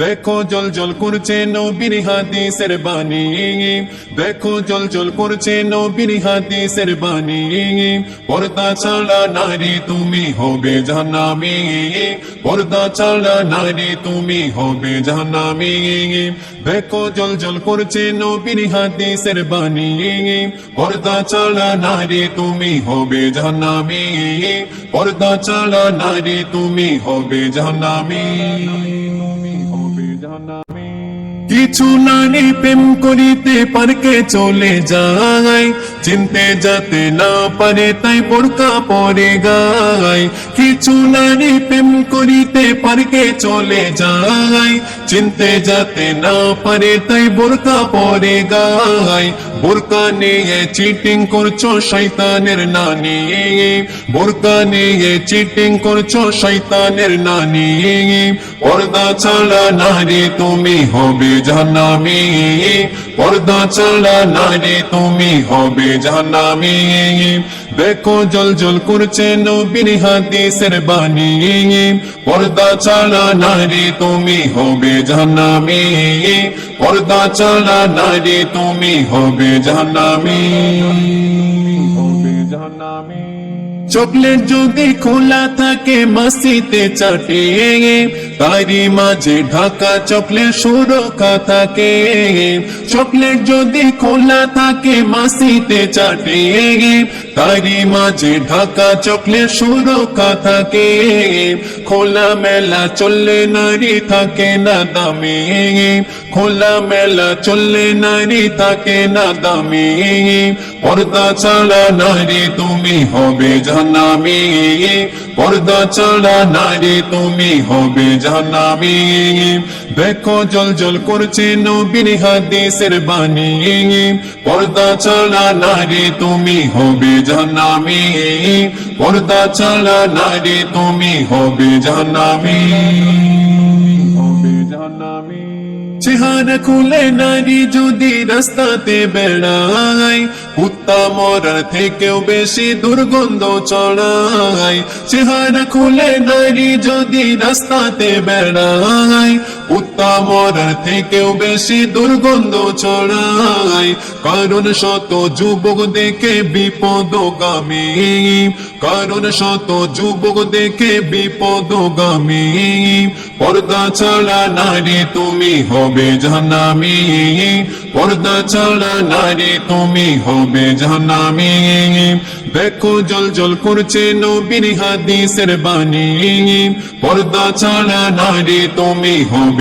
দেখো জল জল করছে নবীর হাদিসের বাণী। দেখো জল জল করছে নবীর হাদিসের বাণী। পর্দা ছাড়া নারী তুমি হবে জাহান্নামী। পর্দা ছাড়া নারী তুমি হবে জাহান্নামী। দেখো জল জল করছে নবীর হাদিসের বাণী। পর্দা ছাড়া নারী তুমি হবে জাহান্নামী। পর্দা ছাড়া নারী তুমি হবে জাহান্নামী। কিছু নারী প্রেম করিতে পার্কে চলে যায়। চিনতে যাতে না পারে, তাই বোরকা পরে গায়। কিছু নারী প্রেম করিতে পার্কে চলে যায়। চিনতে যাতে না পারে, তাই বোরকা পরে গায়। বোরকা নিয়ে চিটিং করছ শৈতানের নানি। বোরকা নিয়ে চিটিং করছ শৈতানের নানি। পর্দা ছাড়া নারী তুমি হবে জাহান্নামী। পর্দা ছাড়া নারী তুমি হবে জাহান্নামী। দেখো, জল জল করছে নবীর হাদিসের বাণী। পর্দা চালা নারী তুমি হবে জাহান্নামী। পর্দা চালা নারী তুমি হবে জাহান্নামী হবে জাহান্নামী। চকলেট যদি খোলা থাকে, মাসিতে চাটে তারি মাঝে ঢাকা চকলেট সুরক্ষা থাকে। চকলেট যদি খোলা থাকে, মাসিতে চাটে তারি মাঝে ঢাকা চকলেট সুরক্ষা থাকে। খোলা মেলা চললে নারী থাকে না দামি। খোলা মেলা চললে নারী থাকে না দামি। পর্দা ছাড়া নারী তুমি হবে জাহান্নামী। পর্দা ছাড়া নারী তুমি হবে জাহান্নামী। দেখো জল জল করছে নবীর হাদিসের বাণী। পর্দা ছাড়া নারী তুমি হবে জাহান্নামী। পর্দা ছাড়া নারী তুমি হবে জাহান্নামী। চেহারা খুলে নারী যদি রাস্তাতে বেড়ায়, কুত্তা মরার থেকেও বেশি দুর্গন্ধ চড়ায় চেহারা খুলে নারী যদি রাস্তাতে বেড়ায়, কুত্তা মরার থেকেও বেশি দুর্গন্ধ চড়ায় কারণ শত যুবক দেখে বিপদগামী, কারণ শত যুবক দেখে বিপদগামী। পর্দা ছাড়া নারী তুমি হবে জানামি পর্দা ছাড়া নারী তুমি হবে জানামি দেখো জল জল করছে নবীর হাদিসের বাণী। পর্দা ছাড়া নারী তুমি হবে